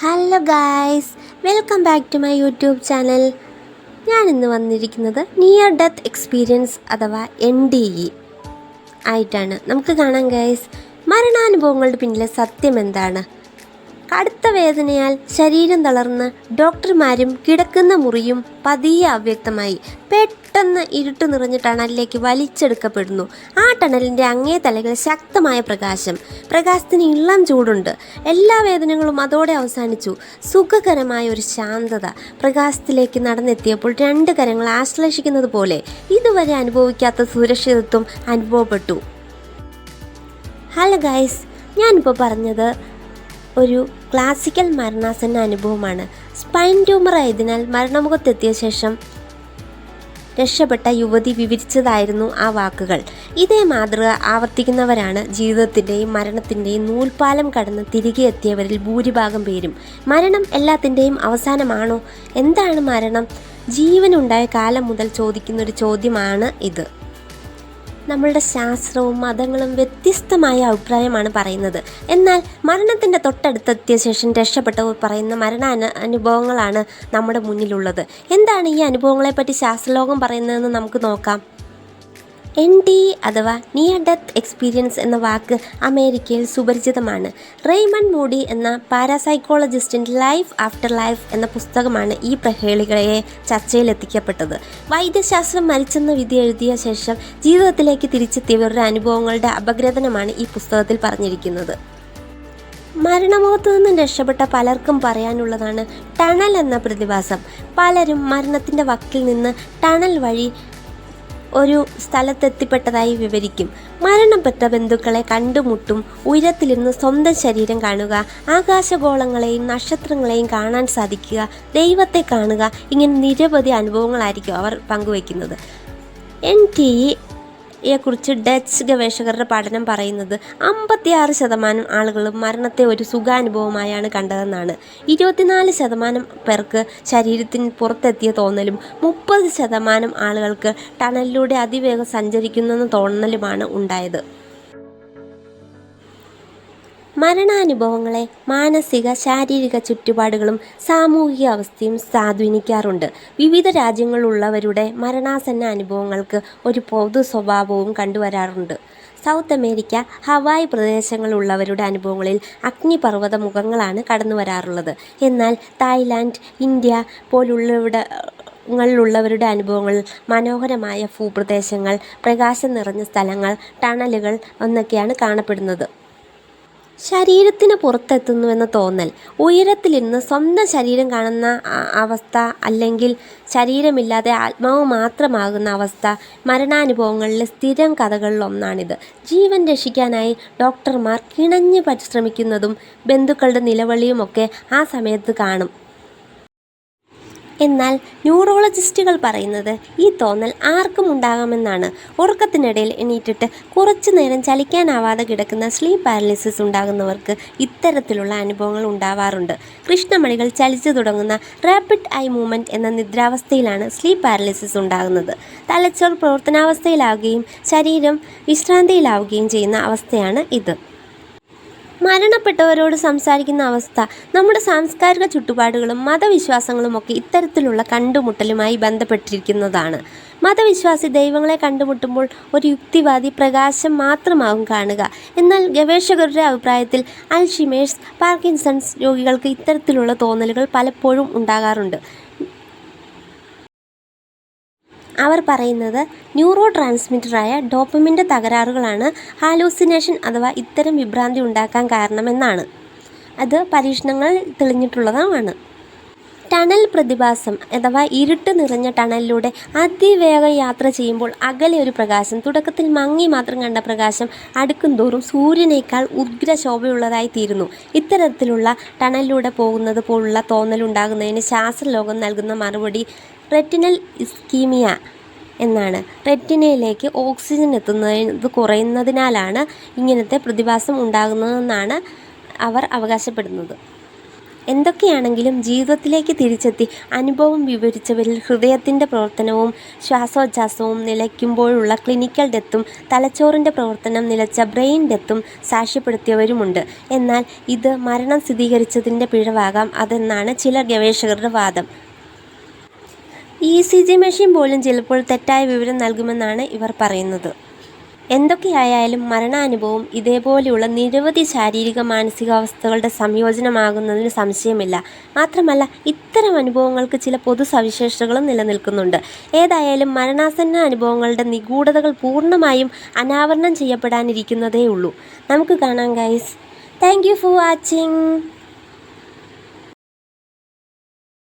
Hello guys welcome back to my YouTube channel ഞാൻ ഇന്ന് വന്നിരിക്കുന്നത് നിയർ ഡെത്ത് എക്സ്പീരിയൻസ് അഥവാ എൻ ഡി ഇ ആയിട്ടാണ്. നമുക്ക് കാണാം ഗായ്സ് മരണാനുഭവങ്ങളുടെ പിന്നിലെ സത്യം എന്താണ്? കടുത്ത വേദനയാൽ ശരീരം തളർന്ന് ഡോക്ടർമാരും കിടക്കുന്ന മുറിയും പതിയെ അവ്യക്തമായി. പെട്ടെന്ന് ഇരുട്ട് നിറഞ്ഞ ടണലിലേക്ക് വലിച്ചെടുക്കപ്പെടുന്നു. ആ ടണലിന്റെ അങ്ങേ തലകൾ ശക്തമായ പ്രകാശം. പ്രകാശത്തിന് ഇളം ചൂടുണ്ട്. എല്ലാ വേദനകളും അതോടെ അവസാനിച്ചു. സുഖകരമായ ഒരു ശാന്തത. പ്രകാശത്തിലേക്ക് നടന്നെത്തിയപ്പോൾ രണ്ട് കരങ്ങൾ ആശ്ലേഷിക്കുന്നത് പോലെ ഇതുവരെ അനുഭവിക്കാത്ത സുരക്ഷിതത്വം അനുഭവപ്പെട്ടു. ഹലോ ഗൈസ് ഞാനിപ്പോൾ പറഞ്ഞത് ഒരു ക്ലാസിക്കൽ മരണാസന്ന അനുഭവമാണ്. സ്പൈൻ ട്യൂമർ ആയതിനാൽ മരണമുഖത്തെത്തിയ ശേഷം രക്ഷപ്പെട്ട യുവതി വിവരിച്ചതായിരുന്നു ആ വാക്കുകൾ. ഇതേ മാതൃക ആവർത്തിക്കുന്നവരാണ് ജീവിതത്തിന്റെയും മരണത്തിന്റെയും നൂൽപാലം കടന്ന് തിരികെ എത്തിയവരിൽ ഭൂരിഭാഗം പേരും. മരണം എല്ലാത്തിന്റെയും അവസാനമാണോ? എന്താണ് മരണം? ജീവനുണ്ടായ കാലം മുതൽ ചോദിക്കുന്ന ഒരു ചോദ്യമാണ് ഇത്. നമ്മളുടെ ശാസ്ത്രവും മതങ്ങളും വ്യത്യസ്തമായ അഭിപ്രായമാണ് പറയുന്നത്. എന്നാൽ മരണത്തിന്റെ തൊട്ടടുത്തെത്തിയ ശേഷം രക്ഷപ്പെട്ടവർ പറയുന്ന മരണ അനുഭവങ്ങളാണ് നമ്മുടെ മുന്നിലുള്ളത്. എന്താണ് ഈ അനുഭവങ്ങളെപ്പറ്റി ശാസ്ത്രലോകം പറയുന്നതെന്ന് നമുക്ക് നോക്കാം. എൻ ഡി അഥവാ നിയർ ഡെത്ത് എക്സ്പീരിയൻസ് എന്ന വാക്ക് അമേരിക്കയിൽ സുപരിചിതമാണ്. റെയ്മൺ മൂഡി എന്ന പാരാസൈക്കോളജിസ്റ്റിന്റെ ലൈഫ് ആഫ്റ്റർ ലൈഫ് എന്ന പുസ്തകമാണ് ഈ പ്രഹേളികളെ ചർച്ചയിലെത്തിക്കപ്പെട്ടത്. വൈദ്യശാസ്ത്രം മരിച്ചെന്ന വിധി എഴുതിയ ശേഷം ജീവിതത്തിലേക്ക് തിരിച്ചെത്തിയവരുടെ അനുഭവങ്ങളുടെ അപഗ്രഥനമാണ് ഈ പുസ്തകത്തിൽ പറഞ്ഞിരിക്കുന്നത്. മരണമുഖത്തു നിന്നും രക്ഷപ്പെട്ട പലർക്കും പറയാനുള്ളതാണ് ടണൽ എന്ന പ്രതിഭാസം. പലരും മരണത്തിന്റെ വക്കിൽ നിന്ന് ടണൽ വഴി ഒരു സ്ഥലത്തെത്തിപ്പെട്ടതായി വിവരിക്കും. മരണപ്പെട്ട ബന്ധുക്കളെ കണ്ടുമുട്ടും ഉയരത്തിലിരുന്ന് സ്വന്തം ശരീരം കാണുക ആകാശഗോളങ്ങളെയും നക്ഷത്രങ്ങളെയും കാണാൻ സാധിക്കുക ദൈവത്തെ കാണുക ഇങ്ങനെ നിരവധി അനുഭവങ്ങളായിരിക്കും അവർ പങ്കുവയ്ക്കുന്നത്. എൻ ടി യെക്കുറിച്ച് ഡച്ച് ഗവേഷകരുടെ പഠനം പറയുന്നത് അമ്പത്തിയാറ് ശതമാനം ആളുകളും മരണത്തെ ഒരു സുഖാനുഭവമായാണ് കണ്ടതെന്നാണ്. ഇരുപത്തിനാല് ശതമാനം പേർക്ക് ശരീരത്തിന് പുറത്തെത്തിയ തോന്നലും മുപ്പത് ശതമാനം ആളുകൾക്ക് ടണലിലൂടെ അതിവേഗം സഞ്ചരിക്കുന്നെന്ന് തോന്നലുമാണ് ഉണ്ടായത്. മരണാനുഭവങ്ങളെ മാനസിക ശാരീരിക ചുറ്റുപാടുകളും സാമൂഹിക അവസ്ഥയും സ്വാധീനിക്കാറുണ്ട്. വിവിധ രാജ്യങ്ങളിലുള്ളവരുടെ മരണാസന്ന അനുഭവങ്ങൾക്ക് ഒരു പൊതു സ്വഭാവവും കണ്ടുവരാറുണ്ട്. സൗത്ത് അമേരിക്ക ഹവായ് പ്രദേശങ്ങളിലുള്ളവരുടെ അനുഭവങ്ങളിൽ അഗ്നിപർവത മുഖങ്ങളാണ് കടന്നു വരാറുള്ളത് എന്നാൽ തായ്ലാൻഡ് ഇന്ത്യ പോലുള്ളവിടെ ങ്ങളിലുള്ളവരുടെ അനുഭവങ്ങൾ മനോഹരമായ ഭൂപ്രദേശങ്ങൾ പ്രകാശം നിറഞ്ഞ സ്ഥലങ്ങൾ ടണലുകൾ എന്നൊക്കെയാണ് കാണപ്പെടുന്നത്. ശരീരത്തിന് പുറത്തെത്തുന്നുവെന്ന തോന്നൽ. ഉയരത്തിലിരുന്ന് സ്വന്തം ശരീരം കാണുന്ന അവസ്ഥ അല്ലെങ്കിൽ ശരീരമില്ലാതെ ആത്മാവ് മാത്രമാകുന്ന അവസ്ഥ മരണാനുഭവങ്ങളിലെ സ്ഥിരം കഥകളിലൊന്നാണിത് ജീവൻ രക്ഷിക്കാനായി ഡോക്ടർമാർ കിണഞ്ഞ് പരിശ്രമിക്കുന്നതും ബന്ധുക്കളുടെ നിലവിളിയുമൊക്കെ ആ സമയത്ത് കാണും. എന്നാൽ ന്യൂറോളജിസ്റ്റുകൾ പറയുന്നത് ഈ തോന്നൽ ആർക്കും ഉണ്ടാകാമെന്നാണ്. ഉറക്കത്തിനിടയിൽ എണീറ്റിട്ട് കുറച്ചു നേരം ചലിക്കാനാവാതെ കിടക്കുന്ന സ്ലീപ്പ് പാരലിസിസ് ഉണ്ടാകുന്നവർക്ക് ഇത്തരത്തിലുള്ള അനുഭവങ്ങൾ ഉണ്ടാവാറുണ്ട്. കൃഷ്ണമണികൾ ചലിച്ചു തുടങ്ങുന്ന റാപ്പിഡ് ഐ മൂവ്മെന്റ് എന്ന നിദ്രാവസ്ഥയിലാണ് സ്ലീപ്പ് പാരലിസിസ് ഉണ്ടാകുന്നത്. തലച്ചോർ പ്രവർത്തനാവസ്ഥയിലാവുകയും ശരീരം വിശ്രാന്തിയിലാവുകയും ചെയ്യുന്ന അവസ്ഥയാണ് ഇത്. മരണപ്പെട്ടവരോട് സംസാരിക്കുന്ന അവസ്ഥ നമ്മുടെ സാംസ്കാരിക ചുറ്റുപാടുകളും മതവിശ്വാസങ്ങളുമൊക്കെ ഇത്തരത്തിലുള്ള കണ്ടുമുട്ടലുമായി ബന്ധപ്പെട്ടിരിക്കുന്നതാണ്. മതവിശ്വാസി ദൈവങ്ങളെ കണ്ടുമുട്ടുമ്പോൾ ഒരു യുക്തിവാദി പ്രകാശം മാത്രമാകും കാണുക. എന്നാൽ ഗവേഷകരുടെ അഭിപ്രായത്തിൽ അൽഷിമേഴ്സ് പാർക്കിൻസൺസ് രോഗികൾക്ക് ഇത്തരത്തിലുള്ള തോന്നലുകൾ പലപ്പോഴും ഉണ്ടാകാറുണ്ട്. അവർ പറയുന്നത് ന്യൂറോ ട്രാൻസ്മിറ്ററായ ഡോപ്പമിന്റെ തകരാറുകളാണ് ഹാലൂസിനേഷൻ അഥവാ ഇത്തരം വിഭ്രാന്തി ഉണ്ടാക്കാൻ കാരണമെന്നാണ്. അത് പരീക്ഷണങ്ങൾ തെളിഞ്ഞിട്ടുള്ളതുമാണ് ടണൽ പ്രതിഭാസം അഥവാ ഇരുട്ട് നിറഞ്ഞ ടണലിലൂടെ അതിവേഗം യാത്ര ചെയ്യുമ്പോൾ അകലെ ഒരു പ്രകാശം തുടക്കത്തിൽ മങ്ങി മാത്രം കണ്ട പ്രകാശം അടുക്കും തോറും സൂര്യനേക്കാൾ ഉഗ്രശോഭയുള്ളതായി തീരുന്നു. ഇത്തരത്തിലുള്ള ടണലിലൂടെ പോകുന്നത് പോലുള്ള തോന്നലുണ്ടാകുന്നതിന് ശാസ്ത്രലോകം നൽകുന്ന മറുപടി റെറ്റിനൽ ഇസ്കീമിയ. എന്നാണ്. റെറ്റിനയിലേക്ക് ഓക്സിജൻ എത്തുന്നത് കുറയുന്നതിനാലാണ് ഇങ്ങനത്തെ പ്രതിഭാസം ഉണ്ടാകുന്നതെന്നാണ് അവർ അവകാശപ്പെടുന്നത്. എന്തൊക്കെയാണെങ്കിലും ജീവിതത്തിലേക്ക് തിരിച്ചെത്തി അനുഭവം വിവരിച്ചവരിൽ ഹൃദയത്തിന്റെ പ്രവർത്തനവും ശ്വാസോച്ഛ്വാസവും നിലയ്ക്കുമ്പോഴുള്ള ക്ലിനിക്കൽ ഡെത്തും തലച്ചോറിന്റെ പ്രവർത്തനം നിലച്ച ബ്രെയിൻ ഡെത്തും സാക്ഷ്യപ്പെടുത്തിയവരുമുണ്ട്. എന്നാൽ ഇത് മരണം സ്ഥിരീകരിച്ചതിന്റെ പിഴവാകാം അതെന്നാണ് ചില ഗവേഷകരുടെ വാദം. ഇ സി ജി മെഷീൻ പോലും ചിലപ്പോൾ തെറ്റായ വിവരം നൽകുമെന്നാണ് ഇവർ പറയുന്നത്. എന്തൊക്കെയായാലും മരണാനുഭവം ഇതേപോലെയുള്ള നിരവധി ശാരീരിക മാനസികാവസ്ഥകളുടെ സംയോജനമാകുന്നതിന് സംശയമില്ല. മാത്രമല്ല ഇത്തരം അനുഭവങ്ങൾക്ക് ചില പൊതു സവിശേഷതകളും നിലനിൽക്കുന്നുണ്ട്. ഏതായാലും മരണാസന്ന അനുഭവങ്ങളുടെ നിഗൂഢതകൾ പൂർണമായും അനാവരണം ചെയ്യപ്പെടാനിരിക്കുന്നതേ ഉള്ളൂ നമുക്ക് കാണാം ഗൈസ് താങ്ക് ഫോർ വാച്ചിങ്